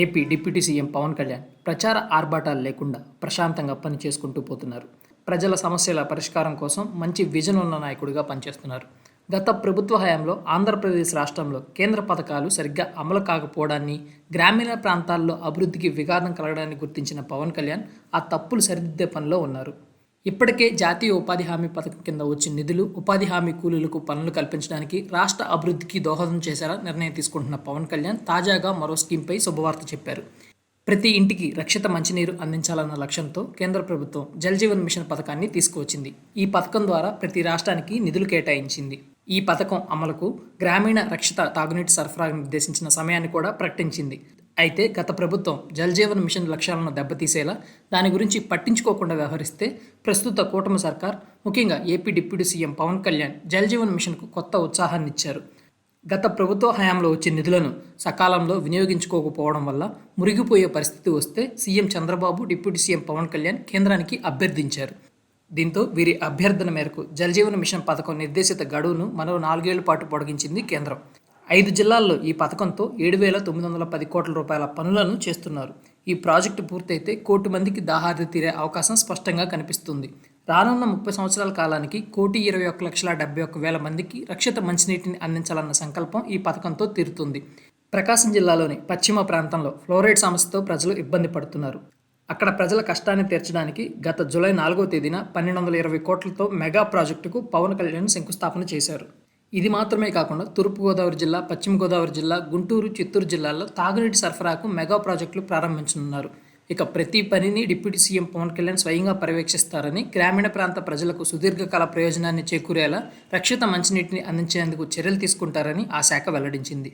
AP deputy CM Pawan Kalyan ప్రచార ఆర్భాటాలు లేకుండా ప్రశాంతంగా పని చేసుకుంటూ పోతున్నారు. ప్రజల సమస్యల పరిష్కారం కోసం మంచి విజన్ ఉన్న నాయకుడిగా పనిచేస్తున్నారు. గత ప్రభుత్వ హయాంలో ఆంధ్రప్రదేశ్ రాష్ట్రంలో కేంద్ర పథకాలు సరిగ్గా అమలు కాకపోవడాన్ని గ్రామీణ ప్రాంతాల్లో అభివృద్ధికి విఘాతం కలగడాన్ని గుర్తించిన పవన్ కళ్యాణ్ ఆ తప్పులు సరిదిద్దే పనిలో ఉన్నారు. ఇప్పటికే జాతీయ ఉపాధి హామీ పథకం కింద వచ్చిన నిధులు ఉపాధి హామీ కూలీలకు పనులు కల్పించడానికి రాష్ట్ర అభివృద్ధికి దోహదం చేశారా నిర్ణయం తీసుకుంటున్న పవన్ కళ్యాణ్ తాజాగా మరో స్కీమ్పై శుభవార్త చెప్పారు. ప్రతి ఇంటికి రక్షిత మంచినీరు అందించాలన్న లక్ష్యంతో కేంద్ర ప్రభుత్వం జల్జీవన్ మిషన్ పథకాన్ని తీసుకువచ్చింది. ఈ పథకం ద్వారా ప్రతి రాష్ట్రానికి నిధులు కేటాయించింది. ఈ పథకం అమలుకు గ్రామీణ రక్షిత తాగునీటి సరఫరాకు నిర్దేశించిన సమయాన్ని కూడా ప్రకటించింది. అయితే గత ప్రభుత్వం జల్జీవన్ మిషన్ లక్ష్యాలను దెబ్బతీసేలా దాని గురించి పట్టించుకోకుండా వ్యవహరిస్తే ప్రస్తుత కూటమి సర్కార్ ముఖ్యంగా AP deputy CM Pawan Kalyan Jal Jeevan మిషన్కు కొత్త ఉత్సాహాన్ని ఇచ్చారు గత ప్రభుత్వ హయాంలో వచ్చే నిధులను సకాలంలో వినియోగించుకోకపోవడం వల్ల మురిగిపోయే పరిస్థితి వస్తే CM Chandrababu deputy CM Pawan Kalyan కేంద్రానికి అభ్యర్థించారు. దీంతో వీరి అభ్యర్థన మేరకు జలజీవన మిషన్ పథకం నిర్దేశిత గడువును మరో నాలుగేళ్ళ పాటు పొడిగించింది కేంద్రం. ఐదు జిల్లాల్లో ఈ పథకంతో ఏడు వేల తొమ్మిది వందల పది కోట్ల రూపాయల పనులను చేస్తున్నారు. ఈ ప్రాజెక్టు పూర్తయితే కోటి మందికి దాహాది తీరే అవకాశం స్పష్టంగా కనిపిస్తుంది. రానున్న ముప్పై సంవత్సరాల కాలానికి కోటి ఇరవై ఒక్క లక్షల డెబ్బై ఒక్క వేల మందికి రక్షిత మంచినీటిని అందించాలన్న సంకల్పం ఈ పథకంతో తీరుతుంది. ప్రకాశం జిల్లాలోని పశ్చిమ ప్రాంతంలో ఫ్లోరైడ్ సమస్యతో ప్రజలు ఇబ్బంది పడుతున్నారు. అక్కడ ప్రజల కష్టాన్ని తీర్చడానికి గత జూలై నాలుగో తేదీన పన్నెండు వందల ఇరవై కోట్లతో మెగా ప్రాజెక్టుకు పవన్ కళ్యాణ్ శంకుస్థాపన చేశారు. ఇది మాత్రమే కాకుండా తూర్పుగోదావరి జిల్లా పశ్చిమ గోదావరి జిల్లా గుంటూరు చిత్తూరు జిల్లాల్లో తాగునీటి సరఫరాకు మెగా ప్రాజెక్టులు ప్రారంభించనున్నారు. ఇక ప్రతి పనిని డిప్యూటీ సీఎం పవన్ కళ్యాణ్ స్వయంగా పర్యవేక్షిస్తారని గ్రామీణ ప్రాంత ప్రజలకు సుదీర్ఘకాల ప్రయోజనాన్ని చేకూరేలా రక్షిత మంచినీటిని అందించేందుకు చర్యలు తీసుకుంటారని ఆ శాఖ వెల్లడించింది.